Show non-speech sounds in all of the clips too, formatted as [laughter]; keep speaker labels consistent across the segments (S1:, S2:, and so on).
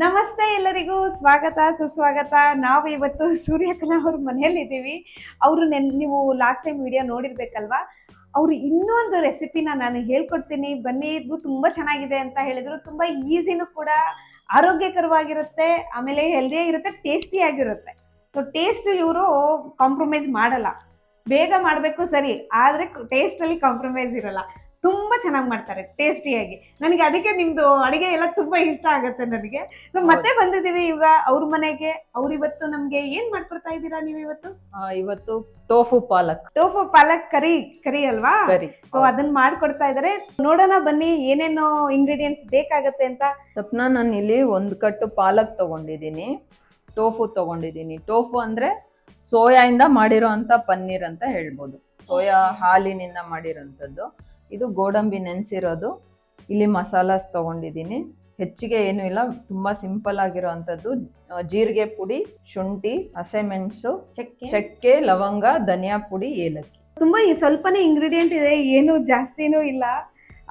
S1: ನಮಸ್ತೆ ಎಲ್ಲರಿಗೂ. ಸ್ವಾಗತ, ಸುಸ್ವಾಗತ. ನಾವು ಇವತ್ತು ಸೂರ್ಯಕಲಾ ಅವ್ರ ಮನೆಯಲ್ಲಿ ಇದ್ದೀವಿ ಅವರು ನೆನ್, ನೀವು ಲಾಸ್ಟ್ ಟೈಮ್ ವಿಡಿಯೋ ನೋಡಿರ್ಬೇಕಲ್ವಾ? ಅವರು ಇನ್ನೊಂದು ರೆಸಿಪಿನ ನಾನು ಹೇಳ್ಕೊಡ್ತೀನಿ. ಬನ್ನಿ, ಇದು ತುಂಬ ಚೆನ್ನಾಗಿದೆ ಅಂತ ಹೇಳಿದ್ರು. ತುಂಬ ಈಸಿನೂ ಕೂಡ, ಆರೋಗ್ಯಕರವಾಗಿರುತ್ತೆ, ಆಮೇಲೆ ಹೆಲ್ದಿಯಾಗಿರುತ್ತೆ ಟೇಸ್ಟಿ ಆಗಿರುತ್ತೆ. ಸೊ ಟೇಸ್ಟ್ ಇವರು ಕಾಂಪ್ರಮೈಸ್ ಮಾಡಲ್ಲ. ಬೇಗ ಮಾಡಬೇಕು ಸರಿ, ಆದರೆ ಟೇಸ್ಟಲ್ಲಿ ಕಾಂಪ್ರಮೈಸ್ ಇರಲ್ಲ. ತುಂಬಾ ಚೆನ್ನಾಗಿ ಮಾಡ್ತಾರೆ ಟೇಸ್ಟಿಯಾಗಿ ನನಗೆ ಅದಕ್ಕೆ ನಿಮ್ದು ಅಡುಗೆ ಎಲ್ಲ ತುಂಬಾ ಇಷ್ಟ ಆಗುತ್ತೆ ನನಗೆ. ಸೊ ಮತ್ತೆ ಬಂದಿದೀವಿ ಇವಾಗ ಅವ್ರ ಮನೆಗೆ. ಅವ್ರು ಇವತ್ತು ನಮ್ಗೆ ಏನ್ ಮಾಡ್ಕೊಡ್ತಾ ಇದ್ದೀರಾ ನೀವು ಇವತ್ತು?
S2: ಇವತ್ತು ಟೋಫು ಪಾಲಕ್.
S1: ಟೋಫು ಪಾಲಕ್ ಕರಿ ಕರಿ ಅಲ್ವಾ? ಸೊ ಅದನ್ನ ಮಾಡ್ಕೊಡ್ತಾ ಇದಾರೆ. ನೋಡೋಣ ಬನ್ನಿ ಏನೇನು ಇಂಗ್ರೀಡಿಯೆಂಟ್ಸ್ ಬೇಕಾಗತ್ತೆ ಅಂತ.
S2: ಸ್ವಪ್ನ ನಾನು ಇಲ್ಲಿ ಒಂದು ಕಟ್ಟು ಪಾಲಕ್ ತಗೊಂಡಿದ್ದೀನಿ. ಟೋಫು ತಗೊಂಡಿದ್ದೀನಿ. ಟೋಫು ಅಂದ್ರೆ ಸೋಯಾಯಿಂದ ಮಾಡಿರೋ ಅಂತ ಪನ್ನೀರ್ ಅಂತ ಹೇಳ್ಬೋದು. ಸೋಯಾ ಹಾಲಿನಿಂದ ಮಾಡಿರೋಂಥದ್ದು. ಇದು ಗೋಡಂಬಿ ನೆನೆಸಿರೋದು. ಇಲ್ಲಿ ಮಸಾಲಾಸ್ ತಗೊಂಡಿದ್ದೀನಿ. ಹೆಚ್ಚಿಗೆ ಏನು ಇಲ್ಲ ತುಂಬಾ ಸಿಂಪಲ್ ಆಗಿರೋ ಅಂಥದ್ದು ಜೀರಿಗೆ ಪುಡಿ ಶುಂಠಿ ಹಸೆಮೆಣಸು
S1: ಚಕ್ಕೆ.
S2: ಚಕ್ಕೆ ಲವಂಗ ಧನಿಯಾ ಪುಡಿ ಏಲಕ್ಕಿ.
S1: ತುಂಬಾ ಈ ಸ್ವಲ್ಪನೇ ಇಂಗ್ರೀಡಿಯೆಂಟ್ ಇದೆ ಏನು ಜಾಸ್ತಿನೂ ಇಲ್ಲ.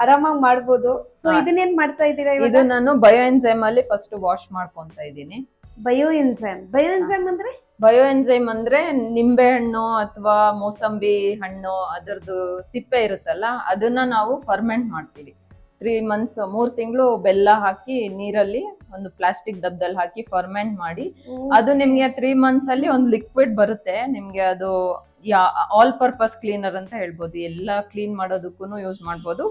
S1: ಆರಾಮಾಗಿ ಮಾಡ್ಬೋದು. ಸೊ ಇದನ್ನೇನ್ ಮಾಡ್ತಾ ಇದ್ದೀರಾ
S2: ಇದು ನಾನು ಬಯೋ ಎನ್ಸೈಮ್ ಅಲ್ಲಿ ಫಸ್ಟ್ ವಾಶ್ ಮಾಡ್ಕೊಂತ ಇದ್ದೀನಿ.
S1: ಬಯೋ ಎನ್ಸೈಮ್ ಬಯೋ ಎನ್ಸೈಮ್ ಅಂದ್ರೆ?
S2: ಬಯೋ ಎನ್ಸೈಮ್ ಅಂದ್ರೆ ನಿಂಬೆ ಹಣ್ಣು ಅಥವಾ ಮೋಸಂಬಿ ಹಣ್ಣು ಅದರದ್ದು ಸಿಪ್ಪೆ ಇರುತ್ತಲ್ಲ ಅದನ್ನ ನಾವು ಫರ್ಮೆಂಟ್ ಮಾಡ್ತೀವಿ. ತ್ರೀ ಮಂತ್ಸ್ ಮೂರ್ ತಿಂಗಳು ಬೆಲ್ಲ ಹಾಕಿ ನೀರಲ್ಲಿ ಒಂದು ಪ್ಲಾಸ್ಟಿಕ್ ಡಬ್ದಲ್ಲಿ ಹಾಕಿ ಫರ್ಮೆಂಟ್ ಮಾಡಿ ಅದು ನಿಮ್ಗೆ ತ್ರೀ ಮಂತ್ಸ್ ಅಲ್ಲಿ ಒಂದು ಲಿಕ್ವಿಡ್ ಬರುತ್ತೆ ನಿಮ್ಗೆ ಅದು ಯಾ ಆಲ್ ಪರ್ಪಸ್ ಕ್ಲೀನರ್ ಅಂತ ಹೇಳ್ಬೋದು. ಎಲ್ಲ ಕ್ಲೀನ್ ಮಾಡೋದಕ್ಕೂ ಯೂಸ್ ಮಾಡ್ಬೋದು.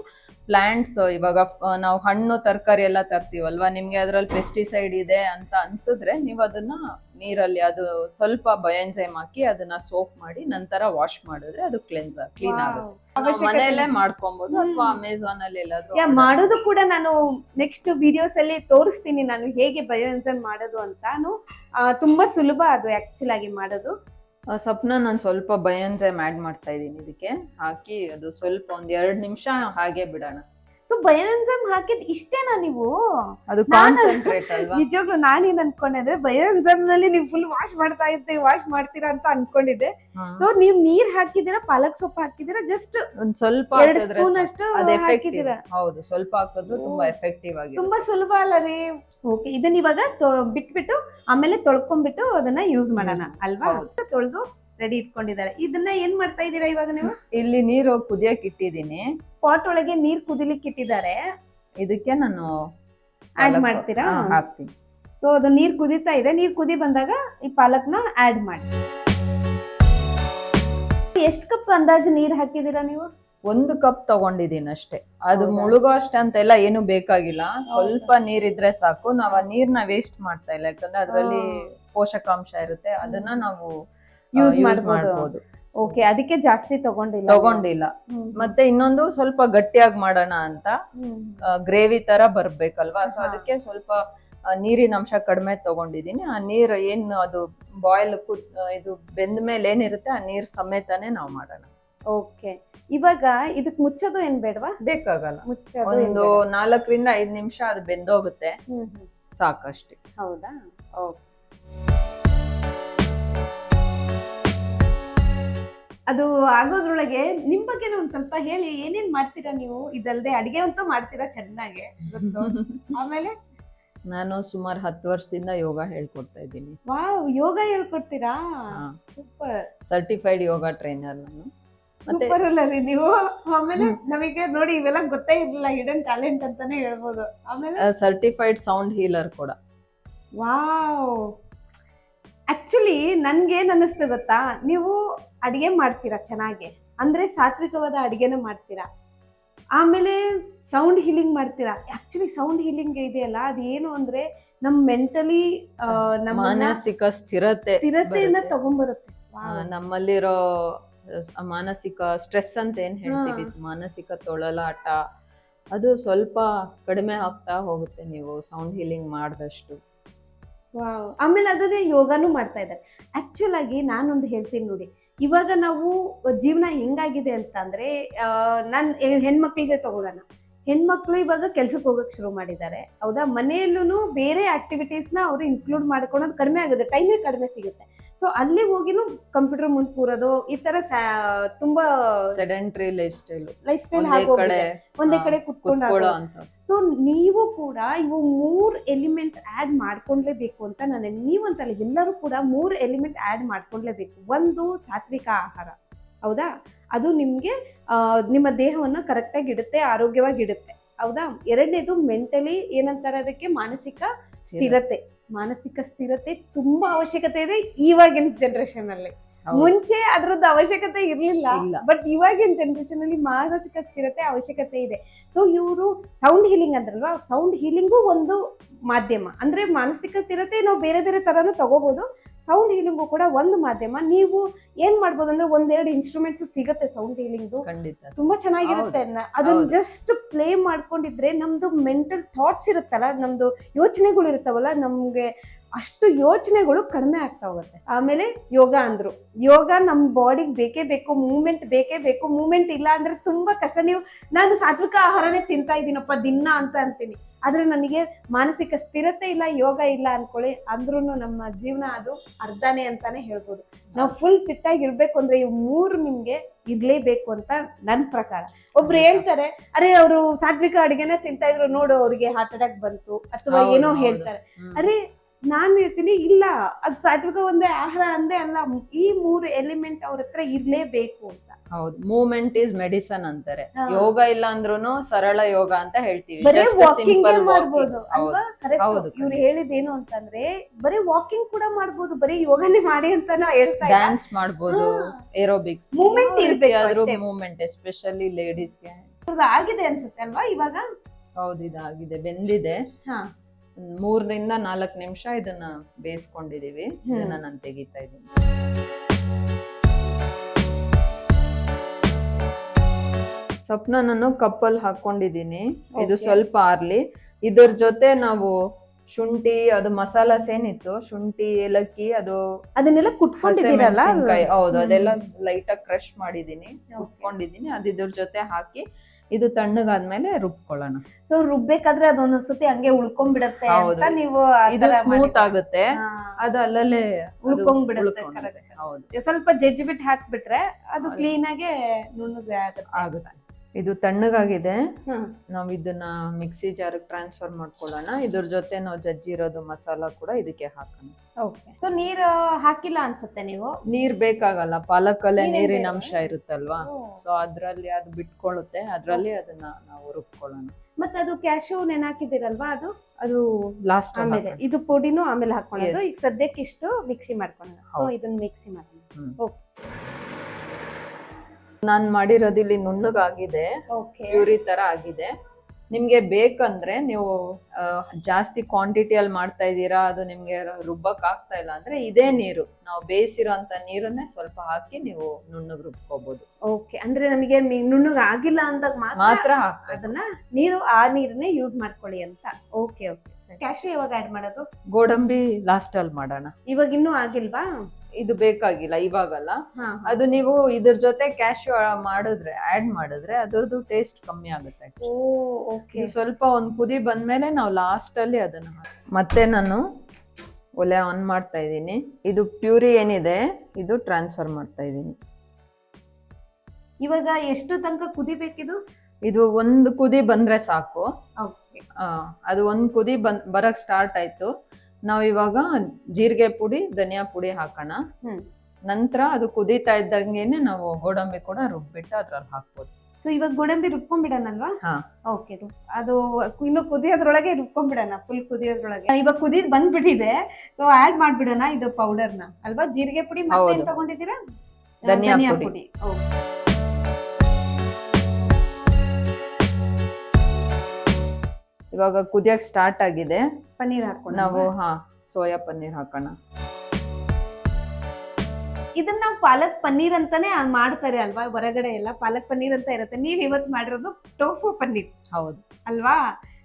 S2: ಪ್ಲಾಂಟ್ಸ್ ಇವಾಗ ನಾವು ಹಣ್ಣು ತರಕಾರಿ ಎಲ್ಲ ತರ್ತೀವಲ್ವಾ? ನಿಮಗೆ ಅದರಲ್ಲಿ ಪೆಸ್ಟಿಸೈಡ್ ಇದೆ ಅಂತ ಅನ್ಸಿದ್ರೆ ನೀವು ಅದನ್ನ ನೀರಲ್ಲಿ ಅದು ಸ್ವಲ್ಪ ಬಯಂಜೈಮ್ ಹಾಕಿ ಅದನ್ನ ಸೋಪ್ ಮಾಡಿ ನಂತರ ವಾಶ್ ಮಾಡಿದ್ರೆ ಅದು ಕ್ಲೆನ್ಸ್ ಕ್ಲೀನ್ ಆಗುತ್ತೆ. ಮನೆಯಲ್ಲೇ. ಮಾಡ್ಕೊಬಹುದು ಅಥವಾ. ಅಮೆಝಾನ್ ಅಲ್ಲಿ ಎಲ್ಲಾದ್ರೂ
S1: ಮಾಡೋದು ಕೂಡ ನಾನು ನೆಕ್ಸ್ಟ್ ವಿಡಿಯೋಸ್ ಅಲ್ಲಿ ತೋರಿಸ್ತೀನಿ ನಾನು ಹೇಗೆ ಬಯೋ ಎನ್ಸೈಮ್ ಮಾಡೋದು ಅಂತ ತುಂಬಾ ಸುಲಭ ಅದು ಆಕ್ಚುಲ್ ಆಗಿ ಮಾಡೋದು.
S2: ಸ್ವಪ್ನ ನಾನು ಸ್ವಲ್ಪ ಬಯನ್ಸೈಮ್ ಮ್ಯಾಡ್ ಮಾಡ್ತಾ ಇದ್ದೀನಿ. ಇದಕ್ಕೆ ಹಾಕಿ ಅದು ಸ್ವಲ್ಪ ಒಂದು ಎರಡು ನಿಮಿಷ ಹಾಗೆ ಬಿಡೋಣ.
S1: ಸೊ ಬಯೋ ಎನ್ಸೈಮ್ ಹಾಕಿದ್ ಇಷ್ಟೇನಾ ನೀವು?
S2: ಅದು ಕಾನ್ಸಂಟ್ರೇಟ್ ಅಲ್ವಾ? [laughs]
S1: ನಿಜವಾಗ್ಲೂ ನಾನೇನ್ ಅನ್ಕೊಂಡೆ ಅಂದ್ರೆ ಬಯೋ ಎನ್ಸೈಮ್ನಲ್ಲಿ ನೀವು ಫುಲ್ ವಾಶ್ ಮಾಡ್ತಾ ಇರ್ತೀವಿ ವಾಶ್ ಮಾಡ್ತೀರಾ ಅಂತ ಅನ್ಕೊಂಡಿದ್ದೆ. ಸೊ ನೀವ್ ನೀರ್ ಹಾಕಿದಿರಾ ಪಾಲಕ್ ಸೊಪ್ಪು ಹಾಕಿದಿರಾ ಜಸ್ಟ್
S2: ಒಂದ್ ಸ್ವಲ್ಪ
S1: ಎರಡು ಸ್ಪೂನ್ ಅಷ್ಟು ಹಾಕಿದಿರಾ
S2: ಹೌದು ಸ್ವಲ್ಪ ಹಾಕಿದ್ರು ತುಂಬಾ ಎಫೆಕ್ಟಿವ್ ಆಗಿ
S1: ತುಂಬಾ ಸುಲಭ ಅಲ್ಲ ರೀ. ಓಕೆ ಇದನ್ನ ಇವಾಗ ಬಿಟ್ಬಿಟ್ಟು ಆಮೇಲೆ ತೊಳ್ಕೊಂಡ್ಬಿಟ್ಟು ಅದನ್ನ ಯೂಸ್ ಮಾಡೋಣ ಅಲ್ವಾ. ತೊಳೆದು ರೆಡಿ ಇಟ್ಕೊಂಡಿದ್ದಾರೆ ಇದನ್ನ ಏನ್ ಮಾಡ್ತಾ ಇದ್ದೀರಾ ಇವಾಗ ನೀವು?
S2: ಇಲ್ಲಿ ನೀರು ಕುದಿಯಕ್ ಇಟ್ಟಿದ್ದೀನಿ.
S1: ಪಾಟ್ ಒಳಗೆ ನೀರ್ ಕುದಿಲಿಕ್ಕೆ ಇಟ್ಟಿದ್ದಾರೆ.
S2: ಇದಕ್ಕೆ ನಾನು
S1: ಆಡ್ ಮಾಡ್ತೀರಾ?
S2: ಹಾ, ಹಾಕ್ತೀನಿ.
S1: ಸೊ ಅದು ನೀರ್ ಕುದೀತಾ ಇದೆ. ನೀರ್ ಕುದಿ ಬಂದಾಗ ಈ ಪಾಲಕ್ನ ಆಡ್ ಮಾಡಿ. ಎಷ್ಟ್ ಕಪ್ ಅಂದಾಜು ನೀರ್ ಹಾಕಿದೀರಾ ನೀವು?
S2: ಒಂದು ಕಪ್ ತಗೊಂಡಿದ್ದೀನಿ ಅಷ್ಟೇ. ಅದು
S1: ಹೌದಾ?
S2: ಮುಳುಗೋ ಅಷ್ಟಂತೆಲ್ಲ ಏನು ಬೇಕಾಗಿಲ್ಲ. ಸ್ವಲ್ಪ ನೀರಿದ್ರೆ ಸಾಕು. ನಾವ್ ಆ ನೀರ್ನ ವೇಸ್ಟ್ ಮಾಡ್ತಾ ಇಲ್ಲ. ಯಾಕಂದ್ರೆ ಅದ್ರಲ್ಲಿ ಪೋಷಕಾಂಶ ಇರುತ್ತೆ. ಅದನ್ನ ನಾವು
S1: ಯೂಸ್ ಮಾಡಬಹುದು ಓಕೆ ಅದಕ್ಕೆ ಜಾಸ್ತಿ ತಗೊಂಡಿಲ್ಲ
S2: ತಗೊಂಡಿಲ್ಲ. ಮತ್ತೆ ಇನ್ನೊಂದು ಸ್ವಲ್ಪ ಗಟ್ಟಿಯಾಗಿ ಮಾಡೋಣ ಅಂತ. ಗ್ರೇವಿ ತರ ಬರ್ಬೇಕಲ್ವಾ? ಸೊ. ಅದಕ್ಕೆ ಸ್ವಲ್ಪ ನೀರಿನ ಅಂಶ ಕಡಿಮೆ ತಗೊಂಡಿದ್ದೀನಿ. ಆ ನೀರು ಏನು ಅದು ಬಾಯ್ಲ್ ಇದು ಬೆಂದ ಮೇಲೆ ಏನಿರುತ್ತೆ ಆ ನೀರ್ ಸಮೇತನೇ ನಾವು ಮಾಡೋಣ.
S1: ಓಕೆ ಇವಾಗ ಇದಕ್ ಮುಚ್ಚೋದು ಏನ್ ಬೇಡವಾ?
S2: ಬೇಕಾಗಲ್ಲ. ಒಂದು? ನಾಲ್ಕರಿಂದ ಐದು ನಿಮಿಷ ಅದು ಬೆಂದೋಗುತ್ತೆ. ಸಾಕಷ್ಟೇ.
S1: ಹೌದಾ? ಓಕೆ ಅದು ಆಗೋದ್ರೊಳಗೆ ನಿಮ್ ಬಗ್ಗೆ ಒಂದ್ ಸ್ವಲ್ಪ ಹೇಳಿ ಏನೇನ್ ಮಾಡ್ತೀರಾ ನೀವು? ಇದಲ್ದೆ ಅಡಿಗೆ ಅಂತೂ ಮಾಡ್ತೀರಾ ಚೆನ್ನಾಗೆ? ಗೊತ್ತು. [laughs] ಆಮೇಲೆ?
S2: ನಾನು ಸುಮಾರು ಹತ್ತು ವರ್ಷದಿಂದ ಯೋಗ ಹೇಳ್ಕೊಡ್ತಾ ಇದ್ದೀನಿ.
S1: ವಾವ್ ಯೋಗ ಹೇಳ್ಕೊಡ್ತೀರಾ? ಸೂಪರ್.
S2: ಸರ್ಟಿಫೈಡ್ ಯೋಗ ಟ್ರೈನರ್ ನಾನು.
S1: ಸೂಪರ್ ಅಲ್ಲ ರೀ ನೀವು? ಆಮೇಲೆ ನಮಗೆ ನೋಡಿ ಇವೆಲ್ಲ ಗೊತ್ತೇ ಇರಲಿಲ್ಲ ಹಿಡನ್ ಟ್ಯಾಲೆಂಟ್ ಅಂತಾನೆ ಹೇಳ್ಬೋದು. ಆಮೇಲೆ?
S2: ಸರ್ಟಿಫೈಡ್ ಸೌಂಡ್ ಹೀಲರ್ ಕೂಡ.
S1: ವಾವ್. ಆಕ್ಚುಲಿ ನನ್ಗೇನ್ ಅನ್ನಿಸ್ತು ಗೊತ್ತಾ? ನೀವು ಅಡಿಗೆ ಮಾಡ್ತೀರಾ ಚೆನ್ನಾಗಿ? ಅಂದ್ರೆ ಸಾತ್ವಿಕವಾದ ಅಡಿಗೆನ ಮಾಡ್ತೀರಾ? ಆಮೇಲೆ ಸೌಂಡ್ ಹೀಲಿಂಗ್ ಮಾಡ್ತೀರಾ? ಆಕ್ಚುಲಿ ಸೌಂಡ್ ಹೀಲಿಂಗ್ ಇದೆಯಲ್ಲ ಅದು ಏನು ಅಂದ್ರೆ ನಮ್ ಮೆಂಟಲಿ ನಮ್ಮ
S2: ಮಾನಸಿಕ ಸ್ಥಿರತೆ
S1: ಸ್ಥಿರತೆಯನ್ನ
S2: ಬರುತ್ತೆ.
S1: ತಗೊಂಡ್ಬರುತ್ತೆ
S2: ನಮ್ಮಲ್ಲಿರೋ ಮಾನಸಿಕ ಸ್ಟ್ರೆಸ್ ಅಂತ ಏನ್ ಹೇಳ್ತೀವಿ? ಮಾನಸಿಕ ತೊಳಲಾಟ ಅದು ಸ್ವಲ್ಪ ಕಡಿಮೆ ಆಗ್ತಾ ಹೋಗುತ್ತೆ ನೀವು ಸೌಂಡ್ ಹೀಲಿಂಗ್ ಮಾಡಿದಷ್ಟು.
S1: ವಾವ್ ಆಮೇಲೆ ಅದನ್ನೇ ಯೋಗನೂ ಮಾಡ್ತಾ ಇದ್ದಾರೆ. ಆಕ್ಚುಲ್ ಆಗಿ ನಾನೊಂದು ಹೇಳ್ತೀನಿ ನೋಡಿ. ಇವಾಗ ನಾವು ಜೀವನ ಹೆಂಗಾಗಿದೆ ಅಂತಂದ್ರೆ ನನ್ನ ನಾನು ಹೆಣ್ಮಕ್ಳಿಗೆ ತಗೊಳ್ಳೋಣ. ಹೆಣ್ಮಕ್ಳು ಇವಾಗ ಕೆಲ್ಸಕ್ಕೆ ಹೋಗಕ್ ಶುರು ಮಾಡಿದ್ದಾರೆ. ಹೌದಾ? ಮನೆಯಲ್ಲೂ ಬೇರೆ ಆಕ್ಟಿವಿಟೀಸ್ನ ಅವರು ಇನ್ಕ್ಲೂಡ್ ಮಾಡ್ಕೊಳೋದು ಕಡಿಮೆ ಆಗುತ್ತೆ. ಟೈಮೇ ಕಡಿಮೆ ಸಿಗುತ್ತೆ. ಸೊ ಅಲ್ಲಿ ಹೋಗಿನೂ ಕಂಪ್ಯೂಟರ್ ಮುಂದೆ ಕೂರೋದು ಈ ತರ ತುಂಬಾ
S2: sedentary lifestyle
S1: lifestyle
S2: ಒಂದೇ ಕಡೆ
S1: ಕುತ್ಕೊಂಡು ಸೊ ನೀವು ಕೂಡ ಇವು ಮೂರ್ ಎಲಿಮೆಂಟ್ ಆಡ್ ಮಾಡ್ಕೊಂಡ್ಲೇಬೇಕು ಅಂತ ನಾನು ನೀವಂತಲ್ಲ ಎಲ್ಲರೂ ಕೂಡ ಮೂರ್ ಎಲಿಮೆಂಟ್ ಆಡ್ ಮಾಡ್ಕೊಂಡ್ಲೇಬೇಕು ಒಂದು ಸಾತ್ವಿಕ ಆಹಾರ. ಹೌದಾ? ಅದು ನಿಮ್ಗೆ ನಿಮ್ಮ ದೇಹವನ್ನು ಕರೆಕ್ಟಾಗಿ ಇಡುತ್ತೆ ಆರೋಗ್ಯವಾಗಿ ಇಡುತ್ತೆ. ಹೌದಾ? ಎರಡನೇದು ಮೆಂಟಲಿ ಏನಂತಾರೆ ಅದಕ್ಕೆ? ಮಾನಸಿಕ ಸ್ಥಿರತೆ. ಮಾನಸಿಕ ಸ್ಥಿರತೆ ತುಂಬಾ ಅವಶ್ಯಕತೆ ಇದೆ ಇವಾಗಿನ ಜನರೇಷನ್ ಅಲ್ಲಿ. ಮುಂಚೆ ಅದ್ರದ್ದು ಅವಶ್ಯಕತೆ ಇರ್ಲಿಲ್ಲ. ಬಟ್ ಇವಾಗಿನ ಜನರೇಷನ್ ಅಲ್ಲಿ ಮಾನಸಿಕ ಸ್ಥಿರತೆ ಅವಶ್ಯಕತೆ ಇದೆ. ಸೊ ಇವರು ಸೌಂಡ್ ಹೀಲಿಂಗ್ ಅಂದ್ರಲ್ವಾ? ಸೌಂಡ್ ಹೀಲಿಂಗು ಒಂದು ಮಾಧ್ಯಮ. ಅಂದ್ರೆ ಮಾನಸಿಕ ಸ್ಥಿರತೆ ನಾವು ಬೇರೆ ಬೇರೆ ತರನು ತಗೋಬಹುದು ಸೌಂಡ್ ಹೀಲಿಂಗು ಕೂಡ ಒಂದು ಮಾಧ್ಯಮ. ನೀವು ಏನ್ ಮಾಡ್ಬೋದು ಅಂದ್ರೆ ಒಂದೆರಡು ಇನ್ಸ್ಟ್ರೂಮೆಂಟ್ಸ್ ಸಿಗುತ್ತೆ ಸೌಂಡ್
S2: ಹೀಲಿಂಗ್
S1: ತುಂಬಾ ಚೆನ್ನಾಗಿರುತ್ತೆ ಅದನ್ನ. ಜಸ್ಟ್ ಪ್ಲೇ ಮಾಡ್ಕೊಂಡಿದ್ರೆ ನಮ್ದು ಮೆಂಟಲ್ ಥಾಟ್ಸ್ ಇರುತ್ತಲ್ಲ ನಮ್ದು ಯೋಚನೆಗಳು ಇರುತ್ತವಲ್ಲ ನಮ್ಗೆ ಅಷ್ಟು ಯೋಚನೆಗಳು ಕಡಿಮೆ ಆಗ್ತಾ ಹೋಗುತ್ತೆ. ಆಮೇಲೆ ಯೋಗ ಅಂದ್ರು. ಯೋಗ ನಮ್ ಬಾಡಿಗೆ ಬೇಕೇ ಬೇಕು ಮೂವ್ಮೆಂಟ್ ಬೇಕೇ ಬೇಕು ಮೂವ್ಮೆಂಟ್ ಇಲ್ಲ ಅಂದ್ರೆ ತುಂಬಾ ಕಷ್ಟ. ನೀವು ನಾನು ಸಾತ್ವಿಕ ಆಹಾರನೇ ತಿಂತಾ ಇದ್ದೀನಪ್ಪ ದಿನ ಅಂತ ಅಂತೀನಿ. ಆದ್ರೆ ನನಗೆ ಮಾನಸಿಕ ಸ್ಥಿರತೆ ಇಲ್ಲ ಯೋಗ ಇಲ್ಲ ಅನ್ಕೊಳ್ಳಿ. ಅಂದ್ರೂ ನಮ್ಮ ಜೀವನ ಅದು ಅರ್ಧನೇ ಅಂತಾನೆ ಹೇಳ್ಬೋದು. ನಾವು ಫುಲ್ ಫಿಟ್ ಆಗಿ ಇರ್ಬೇಕು ಅಂದ್ರೆ ಇವ್ ಮೂರು ನಿಮ್ಗೆ ಇರ್ಲೇಬೇಕು ಅಂತ ನನ್ ಪ್ರಕಾರ. ಒಬ್ರು ಹೇಳ್ತಾರೆ ಅರೆ ಅವರು ಸಾತ್ವಿಕ ಅಡುಗೆನ ತಿಂತಾ ಇದ್ರು ನೋಡು ಅವ್ರಿಗೆ ಹಾರ್ಟ್ ಅಟ್ಯಾಕ್ ಬಂತು. ಅಥವಾ ಏನೋ ಹೇಳ್ತಾರೆ. ಅರೆ ನಾನ್ ಹೇಳ್ತೀನಿ ಇಲ್ಲ ಅದು ಸಾತ್ವಿಕ ಒಂದೇ ಆಹಾರ ಅಂದೇ ಅಲ್ಲ ಈ ಮೂರು ಎಲಿಮೆಂಟ್ ಅವ್ರ ಹತ್ರ ಇರ್ಲೇಬೇಕು ಅಂತ.
S2: ಹೌದು ಮೂವ್ಮೆಂಟ್ ಇಸ್ ಮೆಡಿಸನ್ ಅಂತಾರೆ. ಯೋಗ ಇಲ್ಲ ಅಂದ್ರೂ ಸರಳ ಯೋಗ ಅಂತ ಹೇಳ್ತೀವಿ.
S1: ಮಾಡ್ಬೋದು
S2: ಹೌದು.
S1: ಇವ್ರು. ಹೇಳಿದೇನು ಅಂತಂದ್ರೆ ಬರೀ ವಾಕಿಂಗ್ ಕೂಡ ಮಾಡ್ಬೋದು ಬರೀ ಯೋಗನೇ ಮಾಡಿ ಅಂತ ಹೇಳ್ತಾರೆ ಹೇಳ್ತಾ
S2: ಡ್ಯಾನ್ಸ್ ಮಾಡ್ಬೋದು ಏರೋಬಿಕ್ಸ್
S1: ಮೂವ್ಮೆಂಟ್ ಇರ್ಬೇಕು.
S2: ಮೂವ್ಮೆಂಟ್ ಎಸ್ಪೆಷಲಿ ಲೇಡೀಸ್ಗೆ
S1: ಆಗಿದೆ ಅನ್ಸುತ್ತೆ ಅಲ್ವಾ ಇವಾಗ?
S2: ಹೌದು ಇದಾಗಿದೆ ಬೆಂದಿದೆ.
S1: ಹಾ.
S2: ಮೂರರಿಂದ ನಾಲ್ಕು ನಿಮಿಷ ಇದನ್ನ ಬೇಯಿಸ್ಕೊಂಡಿದೀವಿ. ಇದನ್ನ ನಾನು ತೆಗಿತಾ ಇದ್ದೀನಿ ಸ್ವಪ್ನ ನಾನು ಕಪ್ಪಲ್ಲಿ ಹಾಕೊಂಡಿದೀನಿ. ಇದು ಸ್ವಲ್ಪ ಆರ್ಲಿ. ಇದರ ಜೊತೆ ನಾವು ಶುಂಠಿ ಅದು ಮಸಾಲಾಸ್ ಏನಿತ್ತು ಶುಂಠಿ ಏಲಕ್ಕಿ ಅದು
S1: ಅದನ್ನೆಲ್ಲ ಕುಟ್ಕೊಂಡಿದ್ದೀರಲ್ಲ?
S2: ಹೌದು. ಅದೆಲ್ಲ ಲೈಟ್ ಆಗಿ ಕ್ರಶ್ ಮಾಡಿದೀನಿ. ಕುಟ್ಕೊಂಡಿದೀನಿ. ಅದು ಇದ್ರ ಜೊತೆ ಹಾಕಿ ಇದು ತಣ್ಣಗಾದ್ಮೇಲೆ ರುಬ್ಕೊಳ್ಳೋಣ.
S1: ಸೊ ರುಬ್ಬೇಕಾದ್ರೆ ಅದೊಂದು ಸತಿ ಹಂಗೆ ಉಳ್ಕೊಂಡ್ಬಿಡತ್ತೆ. ಅಂತ ನೀವು
S2: ಇದು ಸ್ಮೂತ್ ಆಗುತ್ತೆ. ಅದು ಅಲ್ಲಲ್ಲೇ
S1: ಉಳ್ಕೊಂಡ್ಬಿಡುತ್ತೆ, ಸ್ವಲ್ಪ ಜಜ್ಜಿ ಬಿಟ್ಟು ಹಾಕ್ಬಿಟ್ರೆ ಅದು. ಕ್ಲೀನ್ ಆಗಿ ನುಣ್ಣಗೆ ಆಗುತ್ತೆ.
S2: ಇದು ತಣ್ಣಗಾಗಿದೆ. ನಾವು ಇದನ್ನ ಮಿಕ್ಸಿ ಜಾರ್ ಟ್ರಾನ್ಸ್ಫರ್ ಮಾಡ್ಕೊಳ್ಳೋಣ. ಇದ್ರ ಜೊತೆ ನಾವು ಜಜ್ಜಿರೋದು ಮಸಾಲ ಕೂಡ ಇದಕ್ಕೆ ಹಾಕೋಣ.
S1: ಓಕೆ. ಸೊ ನೀರು ಹಾಕಿಲ್ಲ ಅನ್ಸುತ್ತೆ ನೀವು?
S2: ನೀರ್ ಬೇಕಾಗಲ್ಲ. ಪಾಲಕಲ್ಲೇ
S1: ನೀರೇನ್?
S2: ಅಂಶ ಇರುತ್ತಲ್ವಾ? ಸೊ ಅದ್ರಲ್ಲಿ ಅದು ಬಿಟ್ಕೊಳ್ಳುತ್ತೆ. ಅದ್ರಲ್ಲಿ ಅದನ್ನ ನಾವು ರುಬ್ಕೊಳ್ಳೋಣ.
S1: ಮತ್ತೆ ಅದು ಕ್ಯಾಶು ನೆನಾಕಿದಿರಲ್ವಾ ಅದು?
S2: ಅದು ಲಾಸ್ಟ್
S1: ಆಮೇಲೆ ಇದು ಪುಡಿನೂ ಆಮೇಲೆ ಹಾಕೊಳ್ಳೋದು. ಈಗ ಸದ್ಯಕ್ಕೆ ಇಷ್ಟು ಮಿಕ್ಸಿ ಮಾಡ್ಕೊಳ್ಳೋಣ. ಸೊ ಇದನ್ನ ಮಿಕ್ಸಿ ಮಾಡೋಣ ಓಕೆ.
S2: ನಾನ್ ಮಾಡಿರೋದು ಇಲ್ಲಿ ನುಣ್ಣಗಾಗಿದೆ. ಪ್ಯೂರಿ ತರ ಆಗಿದೆ. ನಿಮ್ಗೆ ಬೇಕಂದ್ರೆ ನೀವು ಜಾಸ್ತಿ ಜಾಸ್ತಿ ಕ್ವಾಂಟಿಟಿಯಲ್ಲಿ ಮಾಡ್ತಾ ಇದ್ದೀರಾ ಅದು ನಿಮ್ಗೆ ರುಬ್ಬಕ್ ಆಗ್ತಾ ಇಲ್ಲ ಅಂದ್ರೆ ಇದೇ ನೀರು. ನಾವು ಬೇಯಿಸಿರೋಂತ ನೀರನ್ನೇ ಸ್ವಲ್ಪ ಹಾಕಿ ನೀವು ನುಣ್ಣಗ್ ರುಬ್ಕೋಬಹುದು
S1: ಓಕೆ ಅಂದ್ರೆ ನಮಗೆ ನುಣ್ಣಗ್ ಆಗಿಲ್ಲ ಅಂದಾಗ ಮಾತ್ರ ಅದನ್ನ ನೀರು ಆ ನೀರನ್ನೇ ಯೂಸ್ ಮಾಡ್ಕೊಳ್ಳಿ ಅಂತ. ಓಕೆ ಓಕೆ ಕ್ಯಾಶ್ಯೂ ಕ್ಯಾಶು ಯಾವಾಗ ಆಡ್ ಮಾಡೋದು?
S2: ಗೋಡಂಬಿ ಲಾಸ್ಟ್ ಅಲ್ಲಿ ಮಾಡೋಣ.
S1: ಇವಾಗ ಇನ್ನೂ ಆಗಿಲ್ವಾ?
S2: ಇದು ಬೇಕಾಗಿಲ್ಲ ಇವಾಗಲ್ಲ. ಅದು ನೀವು ಇದ್ರ ಜೊತೆ ಕ್ಯಾಶ್ಯೂ ಮಾಡಿದ್ರೆ ಆಡ್ ಮಾಡಿದ್ರೆ ಅದರದ್ದು ಟೇಸ್ಟ್ ಕಮ್ಮಿ ಆಗುತ್ತೆ.
S1: ಓ ಓಕೆ
S2: ಸ್ವಲ್ಪ ಒಂದ್ ಕುದಿ ಬಂದ್ಮೇಲೆ ನಾವು ಲಾಸ್ಟ್ ಅಲ್ಲಿ ಅದನ್ನ ಮತ್ತೆ ನಾನು ಒಲೆ ಆನ್ ಮಾಡ್ತಾ ಇದ್ದೀನಿ. ಇದು ಪ್ಯೂರಿ ಏನಿದೆ ಇದು ಟ್ರಾನ್ಸ್ಫರ್ ಮಾಡ್ತಾ ಇದ್ದೀನಿ.
S1: ಇವಾಗ ಎಷ್ಟು ತನಕ ಕುದಿಬೇಕಿದು?
S2: ಇದು ಒಂದು ಕುದಿ ಬಂದ್ರೆ ಸಾಕು. ಅದು ಒಂದ್ ಕುದಿ ಬನ್ ಬರಕ್ ಸ್ಟಾರ್ಟ್ ಆಯ್ತು. ನಾವ್ ಇವಾಗ ಜೀರಿಗೆ ಪುಡಿ ಧನಿಯಾ ಪುಡಿ ಹಾಕೋಣ. ನಂತರ ಅದು ಕುದೀತಾ ಇದ್ದಂಗೆನೆ ನಾವು ಗೋಡಂಬಿ ಕೂಡ ರುಬ್ಬಿಟ್ಟು ಅದ್ರಲ್ಲಿ ಹಾಕ್ಬೋದು.
S1: ಸೊ ಇವಾಗ ಗೋಡಂಬಿ ರುಬ್ಕೊಂಡ್ಬಿಡೋಣಲ್ವಾ?
S2: ಹಾ.
S1: ಓಕೆ ಅದು ಇನ್ನು ಕುದಿಯೋದ್ರೊಳಗೆ ರುಬ್ಕೊಂಡ್ಬಿಡೋಣ ಫುಲ್ ಕುದಿಯೋದ್ರೊಳಗೆ. ಇವಾಗ ಕುದಿದ್ ಬಂದ್ಬಿಟ್ಟಿದೆ ಸೊ ಆಡ್ ಮಾಡ್ಬಿಡೋಣ ಇದು ಪೌಡರ್ನ ಅಲ್ವಾ? ಜೀರಿಗೆ ಪುಡಿ ಮತ್ತೆ ತಗೊಂಡಿದ್ದೀರಾ?
S2: ಧನಿಯಾ ಪುಡಿ.
S1: ಓಕೆ
S2: ಇವಾಗ ಕುದಿಯಕ್ ಸ್ಟಾರ್ಟ್ ಆಗಿದೆ.
S1: ಪನ್ನೀರ್ ಹಾಕೋಣ
S2: ನಾವು ಹಾ ಸೋಯಾ ಪನ್ನೀರ್ ಹಾಕೋಣ.
S1: ಇದನ್ನ ನಾವು ಪಾಲಕ್ ಪನ್ನೀರ್ ಅಂತಾನೆ ಮಾಡ್ತಾರೆ ಅಲ್ವಾ? ಹೊರಗಡೆ ಎಲ್ಲ ಪಾಲಕ್ ಪನ್ನೀರ್ ಅಂತ ಇರುತ್ತೆ. ನೀವ್ ಇವತ್ತು ಮಾಡಿರೋದು ಟೋಫು ಪನ್ನೀರ್.
S2: ಹೌದು.
S1: ಅಲ್ವಾ?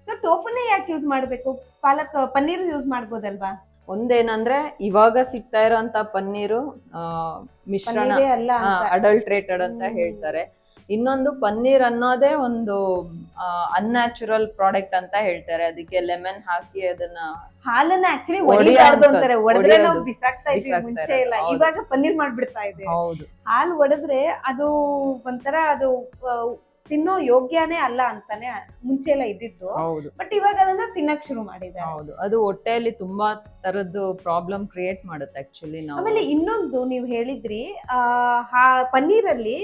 S1: ಸೊ ಟೋಫುನೇ ಯಾಕೆ ಯೂಸ್ ಮಾಡ್ಬೇಕು? ಪಾಲಕ್ ಪನ್ನೀರ್ ಯೂಸ್ ಮಾಡ್ಬೋದಲ್ವಾ?
S2: ಒಂದೇನಂದ್ರೆ ಇವಾಗ ಸಿಗ್ತಾ ಇರೋಂತ ಪನ್ನೀರು ಮಿಶ್ರಣ ಅಡಲ್ಟ್ರೇಟೆಡ್ ಅಂತ. ಹೇಳ್ತಾರೆ. ಇನ್ನೊಂದು ಪನ್ನೀರ್ ಅನ್ನೋದೇ ಒಂದು ಅನ್ಯಾಚುರಲ್ ಪ್ರಾಡಕ್ಟ್ ಅಂತ ಹೇಳ್ತಾರೆ. ಅದಕ್ಕೆ ಲೆಮನ್ ಹಾಕಿ ಅದನ್ನ
S1: ಹಾಲನ್ನ ಆಕ್ಚುಲಿ
S2: ಒಡಿಯಾರ್ದು
S1: ಅಂತಾರೆ. ಒಡೆದ್ರೆ ನಾವು ಬಿಸಾಕ್ತಾ ಇದ್ವಿ ಮುಂಚೆ
S2: ಇಲ್ಲ.
S1: ಇವಾಗ ಪನ್ನೀರ್ ಮಾಡ್ಬಿಡ್ತಾ ಇದೆ. ಹಾಲು ಒಡೆದ್ರೆ ಅದು ಒಂಥರ ಅದು ತಿನ್ನೋ ಯೋಗ್ಯನೇ ಅಲ್ಲ ಅಂತಾನೆ ಮುಂಚೆ ಎಲ್ಲ ಇದ್ದಿದ್ದು.
S2: ಹೌದು.
S1: ಬಟ್ ಇವಾಗ ಅದನ್ನ ತಿನ್ನಕ್ ಶುರು ಮಾಡಿದೆ
S2: ಹೌದು. ಅದು ಹೊಟ್ಟೆಯಲ್ಲಿ ತುಂಬಾ ತರದ್ದು ಪ್ರಾಬ್ಲಮ್ ಕ್ರಿಯೇಟ್ ಮಾಡುತ್ತೆ ಆಕ್ಚುಲಿ ನಾವು.
S1: ಆಮೇಲೆ ಇನ್ನೊಂದು ನೀವು ಹೇಳಿದ್ರಿ ಆ ಪನ್ನೀರಲ್ಲಿ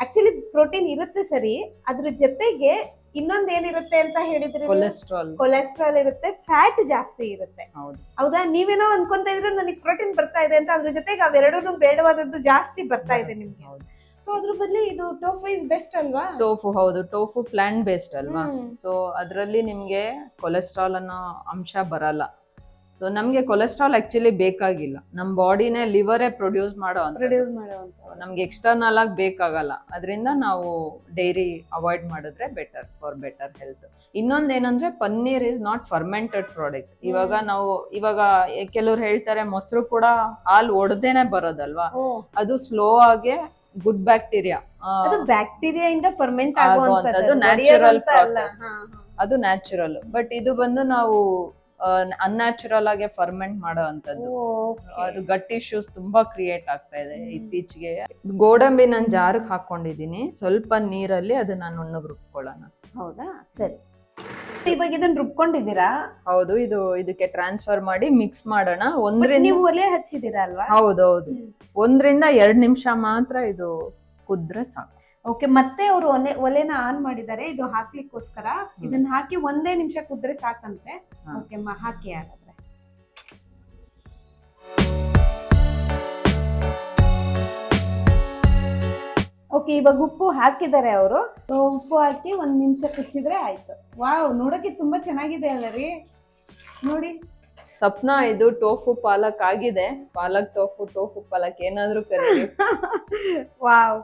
S1: ಆಕ್ಚುಲಿ ಪ್ರೋಟೀನ್ ಇರುತ್ತೆ ಸರಿ ಅದ್ರ ಜೊತೆಗೆ ಇನ್ನೊಂದ್ ಏನಿರುತ್ತೆ ಅಂತ ಹೇಳಿದ್ರೆ
S2: ಕೊಲೆಸ್ಟ್ರಾಲ್
S1: ಕೊಲೆಸ್ಟ್ರಾಲ್ ಇರುತ್ತೆ ಫ್ಯಾಟ್ ಜಾಸ್ತಿ ಇರುತ್ತೆ.
S2: ಹೌದು.
S1: ಹೌದಾ? ನೀವೇನೋ ಅನ್ಕೊಂತ ಇದ್ರೆ ನನಗೆ ಪ್ರೋಟೀನ್ ಬರ್ತಾ ಇದೆ ಅಂತ ಅದ್ರ ಜೊತೆಗೆ ಅವೆರಡೂ ಬೇಡವಾದದ್ದು ಜಾಸ್ತಿ ಬರ್ತಾ ಇದೆ ನಿಮ್ಗೆ. ಸೊ ಅದ್ರ ಬದಲು ಇದು ಟೋಫು ಇಸ್ ಬೆಸ್ಟ್ ಅಲ್ವಾ?
S2: ಟೋಫು ಹೌದು. ಟೋಫು ಪ್ಲಾಂಟ್ ಬೇಸ್ಡ್ ಅಲ್ವಾ. ಸೊ ಅದರಲ್ಲಿ ನಿಮ್ಗೆ ಕೊಲೆಸ್ಟ್ರಾಲ್ ಅನ್ನೋ ಅಂಶ ಬರಲ್ಲ. ಸೊ ನಮಗೆ ಕೊಲೆಸ್ಟ್ರಾಲ್ ಆಕ್ಚುಲಿ ಬೇಕಾಗಿಲ್ಲ. ನಮ್ಮ ಬಾಡಿನೇ ಲಿವರೇ ಪ್ರೊಡ್ಯೂಸ್ ಮಾಡೋ
S1: ಪ್ರೊಡ್ಯೂಸ್
S2: ಮಾಡೋ ನಮ್ಗೆ ಎಕ್ಸ್ಟರ್ನಲ್ ಆಗಿ ಬೇಕಾಗಲ್ಲ. ಅದರಿಂದ ನಾವು ಡೈರಿ ಅವಾಯ್ಡ್ ಮಾಡಿದ್ರೆ ಬೆಟರ್ ಫಾರ್ ಬೆಟರ್ ಹೆಲ್ತ್ ಇನ್ನೊಂದ್ ಏನಂದ್ರೆ paneer is not fermented product ಇವಾಗ ನಾವು ಇವಾಗ ಕೆಲವ್ರು ಹೇಳ್ತಾರೆ ಮೊಸರು ಕೂಡ ಹಾಲು ಒಡೆದೇನೆ ಬರೋದಲ್ವಾ? ಅದು ಸ್ಲೋ ಆಗಿ ಗುಡ್ ಬ್ಯಾಕ್ಟೀರಿಯಾ
S1: ಅದು ಬ್ಯಾಕ್ಟೀರಿಯಾ ಇಂದ ಫರ್ಮೆಂಟ್ ಆಗುವಂತದ್ದು ನ್ಯಾಚುರಲ್
S2: ಪ್ರಾಸೆಸ್. ಅದು ನ್ಯಾಚುರಲ್ ಬಟ್ ಇದು ಬಂದು ನಾವು ಅನ್ಯಾಚುರಲ್ ಆಗಿ ಫರ್ಮೆಂಟ್ ಮಾಡೋ ಅಂತದ್ದು ಅದು ಗಟ್ಟಿ ಇಶ್ಯೂಸ್ ತುಂಬಾ ಕ್ರಿಯೇಟ್ ಆಗ್ತಾ ಇದೆ. ಇತ್ತೀಚೆಗೆ. ಗೋಡಂಬಿ ನಾನು ಜಾರಿಗೆ ಹಾಕೊಂಡಿದೀನಿ ಸ್ವಲ್ಪ ನೀರಲ್ಲಿ ಅದನ್ನ ನುಣ್ಣಗೆ ರುಬ್ಕೊಳ್ಳೋಣ.
S1: ಹೌದಾ? ಸರಿ. ಇವಾಗ ಇದನ್ನ ರುಬ್ಕೊಂಡಿದ್ದೀರಾ?
S2: ಹೌದು ಇದು ಇದಕ್ಕೆ ಟ್ರಾನ್ಸ್ಫರ್ ಮಾಡಿ ಮಿಕ್ಸ್ ಮಾಡೋಣ. ಒಂದ್ರಿಂದ
S1: ನೀವು ಒಲೆ ಹಚ್ಚಿದ್ದೀರಾ ಅಲ್ವಾ?
S2: ಹೌದೌದು. ಒಂದ್ರಿಂದ ಎರಡ್ ನಿಮಿಷ ಮಾತ್ರ ಇದು ಕುದ್ರೆ ಸಾಕು.
S1: ಓಕೆ ಮತ್ತೆ ಅವರು ಒಲೆ ಒಲೆನ ಆನ್ ಮಾಡಿದ್ದಾರೆ. ಇದು ಹಾಕ್ಲಿಕ್ಕೋಸ್ಕರ. ಇದನ್ನ ಹಾಕಿ ಒಂದೇ ನಿಮಿಷ ಕುದ್ರೆ ಸಾಕಂತೆ. ಓಕೆ ಹಾಕಿ ಹಾಗಾದ್ರೆ. ಓಕೆ ಇವಾಗ ಉಪ್ಪು ಹಾಕಿದ್ದಾರೆ ಅವರು. ಉಪ್ಪು ಹಾಕಿ ಒಂದ್ ನಿಮಿಷ ಕುಚ್ಚಿದ್ರೆ ಆಯ್ತು. ವಾವ್ ನೋಡಕ್ಕೆ ತುಂಬಾ ಚೆನ್ನಾಗಿದೆ ಅಲ್ಲ ರೀ. ನೋಡಿ.
S2: ತಪ್ನ ಇದು ಟೋಫು ಪಾಲಕ್ ಆಗಿದೆ. ಪಾಲಕ್ ಟೋಫು ಟೋಫು ಪಾಲಕ್ ಏನಾದ್ರೂ ಕರೀರಿ. [laughs]
S1: ವಾವ್.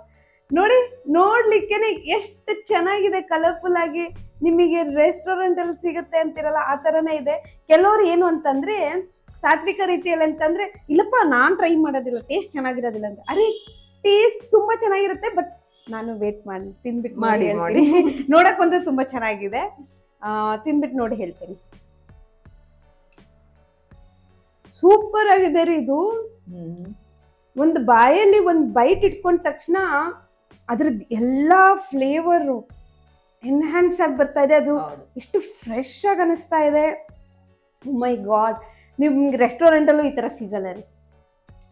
S1: ನೋಡಿ ನೋಡ್ಲಿಕ್ಕೇನೆ ಎಷ್ಟು ಚೆನ್ನಾಗಿದೆ ಕಲರ್ಫುಲ್ ಆಗಿ ನಿಮಗೆ ರೆಸ್ಟೋರೆಂಟ್ ಅಲ್ಲಿ ಸಿಗುತ್ತೆ ಅಂತಿರಲ್ಲ ಆ ತರನೇ ಇದೆ. ಕೆಲವರು ಏನು ಅಂತಂದ್ರೆ ಸಾತ್ವಿಕ ರೀತಿಯಲ್ಲಿ ಅಂತಂದ್ರೆ ಇಲ್ಲಪ್ಪ ನಾನ್ ಟ್ರೈ ಮಾಡೋದಿಲ್ಲ ಟೇಸ್ಟ್ ಚೆನ್ನಾಗಿರೋದಿಲ್ಲ ಅಂತ. ಅರೆ ಟೇಸ್ಟ್ ತುಂಬಾ ಚೆನ್ನಾಗಿರುತ್ತೆ ಬಟ್ ನಾನು ವೇಟ್ ಮಾಡಿ ತಿನ್ಬಿಟ್ಟು
S2: ಮಾಡಿ,
S1: ನೋಡಿ [laughs] ನೋಡಕ್ ಒಂದು ತುಂಬಾ ಚೆನ್ನಾಗಿದೆ. ಆ, ತಿನ್ಬಿಟ್ಟು ನೋಡಿ ಹೇಳ್ತೇನೆ. ಸೂಪರ್ ಆಗಿದೆ ರೀ ಇದು. ಒಂದು ಬಾಯಲ್ಲಿ ಒಂದು ಬೈಟ್ ಇಟ್ಕೊಂಡ ತಕ್ಷಣ ಅದ್ರದ್ದು ಎಲ್ಲ ಫ್ಲೇವರು ಎನ್ಹ್ಯಾನ್ಸ್ ಆಗಿ ಬರ್ತಾ ಇದೆ. ಅದು ಎಷ್ಟು ಫ್ರೆಶ್ ಆಗಿ ಅನಿಸ್ತಾ ಇದೆ. ಮೈ ಗಾಡ್ ನಿಮ್ಗೆ ರೆಸ್ಟೋರೆಂಟ್ ಅಲ್ಲೂ ಈ ಥರ ಸಿಗಲ್ಲ ರೀ.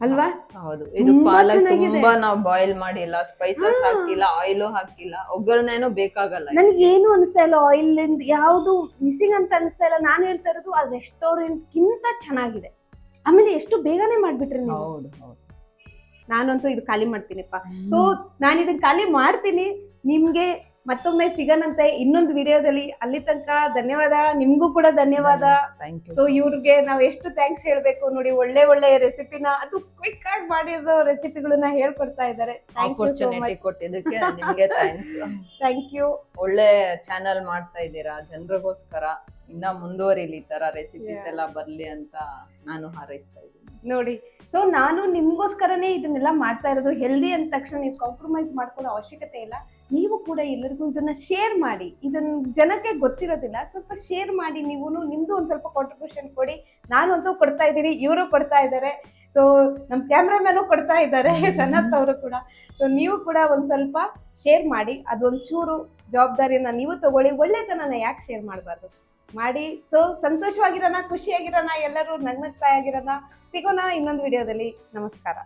S1: ಅಲ್ವಾ?
S2: ಹೌದು. ಇದು ಪಾಲಕ್. ತುಂಬಾ ನಾವು ಬಾಯ್ಲ್ ಮಾಡಿಲ್ಲ ಸ್ಪೈಸಸ್ ಹಾಕಿಲ್ಲ ಆಯಿಲ್ ಹಾಕಿಲ್ಲ ಒಗ್ಗರಣೆನೂ ಬೇಕಾಗಲ್ಲ
S1: ನನಗೆ ಏನು ಅನಿಸ್ತಾ ಇಲ್ಲ ಆಯಿಲ್ ಯಾವುದು ಮಿಸ್ಸಿಂಗ್ ಅಂತ ಅನಿಸ್ತಾ ಇಲ್ಲ. ನಾನು ಹೇಳ್ತಾ ಇರೋದು ಆ ರೆಸ್ಟೋರೆಂಟ್ ಕಿಂತ ಚೆನ್ನಾಗಿದೆ. ಆಮೇಲೆ ಎಷ್ಟು ಬೇಗನೆ ಮಾಡ್ಬಿಟ್ರಿ
S2: ಹೌದು ಹೌದು.
S1: ನಾನಂತೂ ಇದು ಖಾಲಿ ಮಾಡ್ತೀನಿಪ್ಪ. ಸೊ ನಾನು ಇದನ್ನ ಖಾಲಿ ಮಾಡ್ತೀನಿ. ನಿಮ್ಗೆ ಮತ್ತೊಮ್ಮೆ ಸಿಗನಂತೆ ಇನ್ನೊಂದು ವಿಡಿಯೋದಲ್ಲಿ. ಅಲ್ಲಿ ತನಕ ಧನ್ಯವಾದ. ನಿಮ್ಗೂ ಕೂಡ ಧನ್ಯವಾದ.
S2: ಥ್ಯಾಂಕ್ ಯು
S1: ಸೊ ಇವ್ರಿಗೆ ನಾವ್ ಎಷ್ಟು ಥ್ಯಾಂಕ್ಸ್ ಹೇಳ್ಬೇಕು ನೋಡಿ ಒಳ್ಳೆ ಒಳ್ಳೆ ರೆಸಿಪಿನ ಅದು ಕ್ವಿಕ್ ಆಗಿ ಮಾಡಿರೋ ರೆಸಿಪಿಗಳನ್ನ ಹೇಳ್ಕೊಡ್ತಾ ಇದ್ದಾರೆ. Thank you so
S2: opportunity
S1: much
S2: ಕೊಟ್ಟಿದ್ದಕ್ಕೆ ನಿಮ್ಗೆ ಥ್ಯಾಂಕ್ಸ್
S1: ಥ್ಯಾಂಕ್ ಯು
S2: ಒಳ್ಳೆ ಚಾನಲ್ ಮಾಡ್ತಾ ಇದ್ದೀರಾ? ಜನರಿಗೋಸ್ಕರ ಇನ್ನ ಮುಂದುವರಿಲಿ ಈ ತರ ರೆಸಿಪೀಸ್. ಎಲ್ಲ ಬರ್ಲಿ ಅಂತ ನಾನು ಹಾರೈಸ್ತಾ ಇದ್ದೀನಿ.
S1: ನೋಡಿ. ಸೊ ನಾನು ನಿಮಗೋಸ್ಕರನೇ ಇದನ್ನೆಲ್ಲ ಮಾಡ್ತಾ ಇರೋದು. ಹೆಲ್ದಿ ಅಂದ ತಕ್ಷಣ ನೀವು ಕಾಂಪ್ರಮೈಸ್ ಮಾಡ್ಕೊಳ್ಳೋ ಅವಶ್ಯಕತೆ ಇಲ್ಲ. ನೀವು ಕೂಡ ಎಲ್ಲರಿಗೂ ಇದನ್ನ ಶೇರ್ ಮಾಡಿ. ಇದನ್ನ ಜನಕ್ಕೆ ಗೊತ್ತಿರೋದಿಲ್ಲ. ಸ್ವಲ್ಪ ಶೇರ್ ಮಾಡಿ ನೀವು ನಿಮ್ದು ಒಂದ್ ಸ್ವಲ್ಪ ಕಾಂಟ್ರಿಬ್ಯೂಷನ್ ಕೊಡಿ. ನಾನು ಅಂತೂ ಕೊಡ್ತಾ ಇದ್ದೀನಿ. ಇವರು ಕೊಡ್ತಾ ಇದ್ದಾರೆ. ಸೊ ನಮ್ಮ ಕ್ಯಾಮ್ರಾಮ್ಯಾನು ಕೊಡ್ತಾ ಇದ್ದಾರೆ. ಸನತ್ ಅವರು ಕೂಡ. ಸೊ ನೀವು ಕೂಡ ಒಂದ್ ಸ್ವಲ್ಪ ಶೇರ್ ಮಾಡಿ. ಅದೊಂದ್ ಚೂರು ಜವಾಬ್ದಾರಿಯನ್ನ ನೀವು ತಗೊಳ್ಳಿ. ಒಳ್ಳೆತನನ ಯಾಕೆ ಶೇರ್ ಮಾಡಬಾರ್ದು? ಮಾಡಿ. ಸೊ ಸಂತೋಷವಾಗಿರೋಣ ಖುಷಿಯಾಗಿರೋಣ ಎಲ್ಲರೂ ನಗ್ನಗ್ತಾ ಆಗಿರೋಣ ಸಿಗೋಣ ಇನ್ನೊಂದು ವಿಡಿಯೋದಲ್ಲಿ. ನಮಸ್ಕಾರ.